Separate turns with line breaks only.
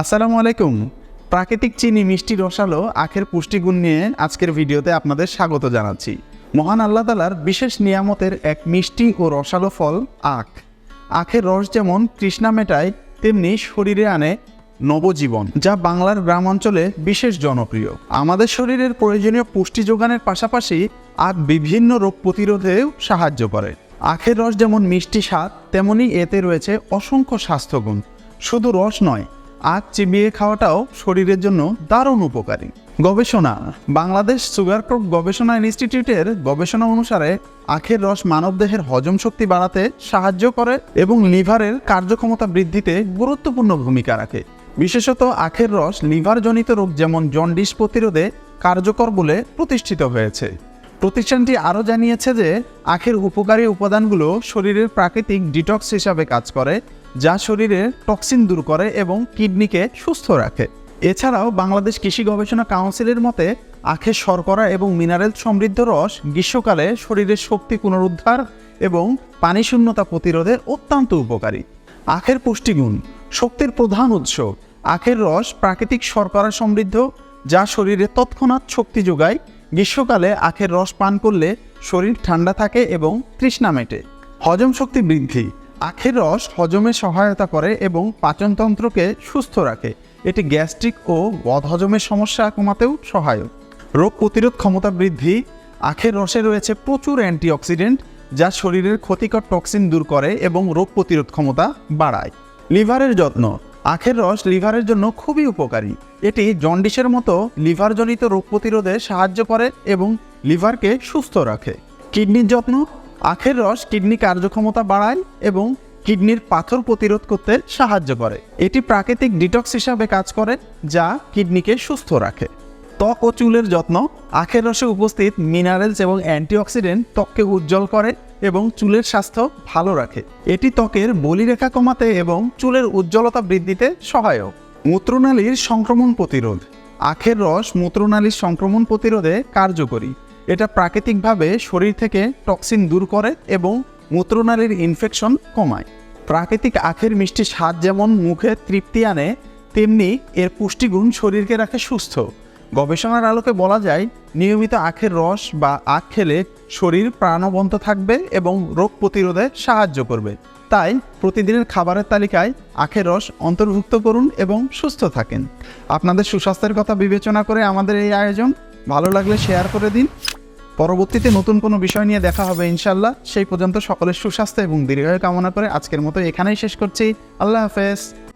আসসালামু আলাইকুম। প্রাকৃতিক চিনি মিষ্টি রসালো আখের পুষ্টিগুণ নিয়ে আজকের ভিডিওতে আপনাদের স্বাগত জানাচ্ছি। মহান আল্লাহ তালার বিশেষ নিয়ামতের এক মিষ্টি ও রসালো ফল, আখ। আখের রস যেমন তৃষ্ণা মেটায়, তেমনি শরীরে আনে নবজীবন, যা বাংলার গ্রাম অঞ্চলে বিশেষ জনপ্রিয়। আমাদের শরীরের প্রয়োজনীয় পুষ্টি যোগানের পাশাপাশি আখ বিভিন্ন রোগ প্রতিরোধেও সাহায্য করে। আখের রস যেমন মিষ্টি স্বাদ, তেমনি এতে রয়েছে অসংখ্য স্বাস্থ্যগুণ। শুধু রস নয় আখ চিবিয়ে খাওয়াটাও শরীরের জন্য দারুণ উপকারী। গবেষণা, বাংলাদেশ সুগার ক্রপ গবেষণা ইনস্টিটিউটের গবেষণা অনুসারে আখের রস মানবদেহের হজম শক্তি বাড়াতে সাহায্য করে এবং লিভারের কার্যক্ষমতা বৃদ্ধিতে গুরুত্বপূর্ণ ভূমিকা রাখে। বিশেষত আখের রস লিভারজনিত রোগ যেমন জন্ডিস প্রতিরোধে কার্যকর বলে প্রতিষ্ঠিত হয়েছে। প্রতিষ্ঠানটি আরও জানিয়েছে যে, আখের উপকারী উপাদানগুলো শরীরের প্রাকৃতিক ডিটক্স হিসাবে কাজ করে, যা শরীরের টক্সিন দূর করে এবং কিডনিকে সুস্থ রাখে। এছাড়াও বাংলাদেশ কৃষি গবেষণা কাউন্সিলের মতে, আখের শর্করা এবং মিনারেল সমৃদ্ধ রস গ্রীষ্মকালে শরীরের শক্তি পুনরুদ্ধার এবং পানি শূন্যতা প্রতিরোধে অত্যন্ত উপকারী। আখের পুষ্টিগুণ, শক্তির প্রধান উৎস। আখের রস প্রাকৃতিক শর্করা সমৃদ্ধ, যা শরীরে তৎক্ষণাৎ শক্তি যোগায় গ্রীষ্মকালে আখের রস পান করলে শরীর ঠান্ডা থাকে এবং তৃষ্ণা মেটে। হজম শক্তি বৃদ্ধি। আখের রস হজমে সহায়তা করে এবং পাচনতন্ত্রকে সুস্থ রাখে। এটি গ্যাস্ট্রিক ও বদহজমের সমস্যা কমাতেও সহায়ক। রোগ প্রতিরোধ ক্ষমতা বৃদ্ধি। আখের রসে রয়েছে প্রচুর অ্যান্টিঅক্সিডেন্ট, যা শরীরের ক্ষতিকর টক্সিন দূর করে এবং রোগ প্রতিরোধ ক্ষমতা বাড়ায়। লিভারের যত্ন। আখের রস লিভারের জন্য খুবই উপকারী। এটি জন্ডিসের মতো লিভারজনিত রোগ প্রতিরোধে সাহায্য করে এবং লিভারকে সুস্থ রাখে। কিডনির যত্ন, আখের রস কিডনি কার্যক্ষমতা বাড়ায় এবং কিডনির পাথর প্রতিরোধ করতে সাহায্য করে। এটি প্রাকৃতিক ডিটক্স হিসাবে কাজ করে, যা কিডনিকে সুস্থ রাখে। ত্বক ও চুলের যত্ন, আখের রসে উপস্থিত মিনারেলস এবং অ্যান্টিঅক্সিডেন্ট ত্বককে উজ্জ্বল করে এবং চুলের স্বাস্থ্য ভালো রাখে। এটি ত্বকের বলিরেখা কমাতে এবং চুলের উজ্জ্বলতা বৃদ্ধিতে সহায়ক। মূত্রনালীর সংক্রমণ প্রতিরোধ। আখের রস মূত্রনালীর সংক্রমণ প্রতিরোধে কার্যকরী। এটা প্রাকৃতিকভাবে শরীর থেকে টক্সিন দূর করে এবং মূত্রনালীর ইনফেকশন কমায়। প্রাকৃতিক আখের মিষ্টি স্বাদ যেমন মুখে তৃপ্তি আনে, তেমনি এর পুষ্টিগুণ শরীরকে রাখে সুস্থ। গবেষণার আলোকে বলা যায়, নিয়মিত আখের রস বা আখ খেলে শরীর প্রাণবন্ত থাকবে এবং রোগ প্রতিরোধে সাহায্য করবে। তাই প্রতিদিনের খাবারের তালিকায় আখের রস অন্তর্ভুক্ত করুন এবং সুস্থ থাকেন। আপনাদের সুস্বাস্থ্যের কথা বিবেচনা করে আমাদের এই আয়োজন ভালো লাগলে শেয়ার করে দিন। পরবর্তীতে নতুন কোনো বিষয় নিয়ে দেখা হবে ইনশাল্লাহ সেই পর্যন্ত সকলের সুস্বাস্থ্য এবং দীর্ঘায়ু কামনা করে আজকের মতো এখানেই শেষ করছি। আল্লাহ হাফেজ।